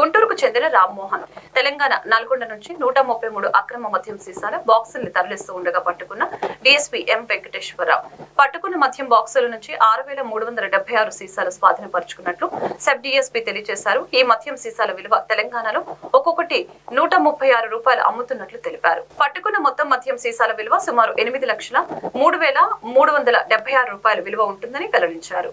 గుంటూరుకు చెందిన రామ్మోహన్. తెలంగాణ నల్గొండ నుంచి నూట ముప్పై మూడు అక్రమ మద్యం సీసాల బాక్సుల్ని తరలిస్తూ ఉండగా పట్టుకున్న డీఎస్పీ ఎం వెంకటేశ్వరరావు. పట్టుకున్న మద్యం బాక్సుల నుంచి ఆరు వేల మూడు వందల డెబ్బై ఆరు సీసాలు స్వాధీనపరుచుకున్నట్లు సబ్ డీఎస్పీ తెలియజేశారు. ఈ మద్యం సీసాల విలువ తెలంగాణలో ఒక్కొక్కటి నూట ముప్పై ఆరు రూపాయలు అమ్ముతున్నట్లు తెలిపారు. పట్టుకున్న మొత్తం మద్యం సీసాల విలువ సుమారు ఎనిమిది లక్షల మూడు వేల మూడు వందల డెబ్బై ఆరు రూపాయల విలువ ఉంటుందని వెల్లడించారు.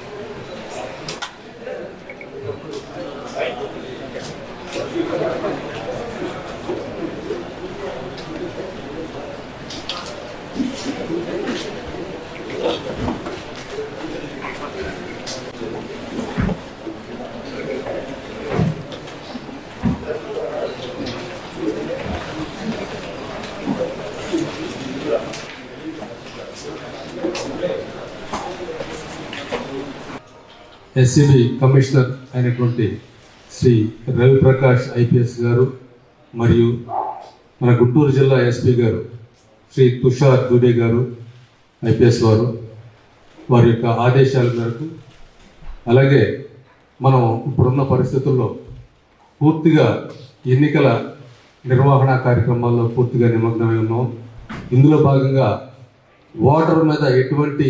ఎస్సిబి కమిషనర్ అయినటువంటి శ్రీ రవిప్రకాష్ ఐపీఎస్ గారు మరియు మన గుంటూరు జిల్లా ఎస్పీ గారు శ్రీ తుషార్ దుబే గారు ఐపీఎస్ వారు వారి యొక్క ఆదేశాల మేరకు అలాగే మనం ఇప్పుడున్న పరిస్థితుల్లో పూర్తిగా ఎన్నికల నిర్వహణ కార్యక్రమాల్లో పూర్తిగా నిమగ్నమై ఉన్నాం. ఇందులో భాగంగా ఓటర్ మీద ఎటువంటి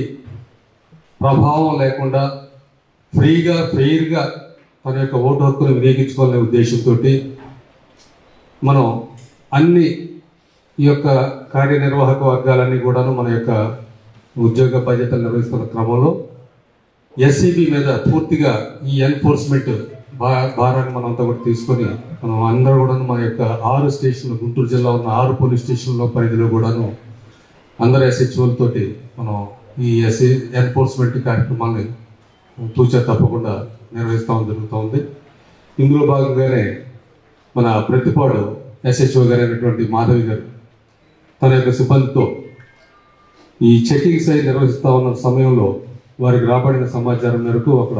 ప్రభావం లేకుండా ఫ్రీగా ఫెయిర్గా తన యొక్క ఓటు హక్కును వినియోగించుకోవాలనే ఉద్దేశంతో మనం అన్ని ఈ యొక్క కార్యనిర్వాహక వర్గాలన్నీ కూడాను మన యొక్క ఉద్యోగ బాధ్యతలు నిర్వహిస్తున్న క్రమంలో ఎస్సీబీ మీద పూర్తిగా ఈ ఎన్ఫోర్స్మెంట్ బా భారాన్ని మనం అంతా కూడా తీసుకొని మనం అందరూ కూడా మన యొక్క ఆరు స్టేషన్లు గుంటూరు జిల్లా ఉన్న ఆరు పోలీస్ స్టేషన్ల పరిధిలో కూడాను అందరు ఎస్హెచ్ఓలతోటి మనం ఈ ఎస్ఏ ఎన్ఫోర్స్మెంట్ కార్యక్రమాన్ని తూచా తప్పకుండా నిర్వహిస్తాం జరుగుతూ ఉంది. ఇందులో భాగంగానే మన ప్రతిపాడు ఎస్హెచ్ఓ గారు అయినటువంటి మాధవి గారు తన యొక్క సిబ్బందితో ఈ చెకింగ్స్ అయి నిర్వహిస్తూ ఉన్న సమయంలో వారికి రాబడిన సమాచారం మేరకు అక్కడ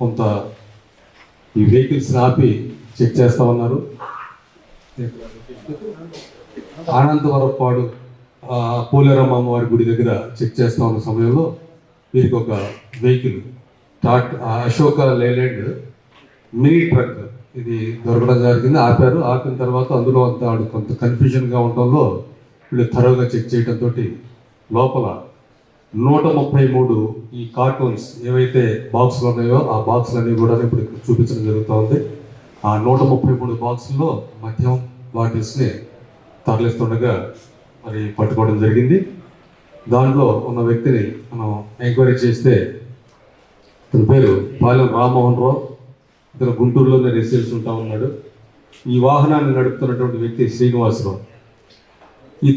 కొంత ఈ వెహికల్స్ ఆపి చెక్ చేస్తూ ఉన్నారు. ఆనందవరపాడు పోలేరమ్మ అమ్మవారి గుడి దగ్గర చెక్ చేస్తూ ఉన్న సమయంలో వీరికి ఒక vehicle taught Ashok Leyland mini truck ఇది దొరకడం జరిగింది. ఆపారు. ఆపిన తర్వాత అందులో అంత ఆడు కొంత కన్ఫ్యూజన్గా ఉండడంలో వీళ్ళు థరోగా చెక్ చేయడంతో లోపల నూట ముప్పై మూడు ఈ కార్టూన్స్ ఏవైతే బాక్స్లు ఉన్నాయో ఆ బాక్స్లన్నీ కూడా ఇప్పుడు చూపించడం జరుగుతూ ఉంది ఆ నూట ముప్పై మూడు బాక్సుల్లో మద్యం బాటిల్స్ని తరలిస్తుండగా మరి పట్టుకోవడం జరిగింది. దాంట్లో ఉన్న వ్యక్తిని మనం ఎంక్వైరీ చేస్తే ఇతని పేరు పాలెం రామ్మోహన్ రావు. ఇతను గుంటూరులోనే రెసిడెన్స్ ఉంటా ఉన్నాడు. ఈ వాహనాన్ని నడుపుతున్నటువంటి వ్యక్తి శ్రీనివాసరావు.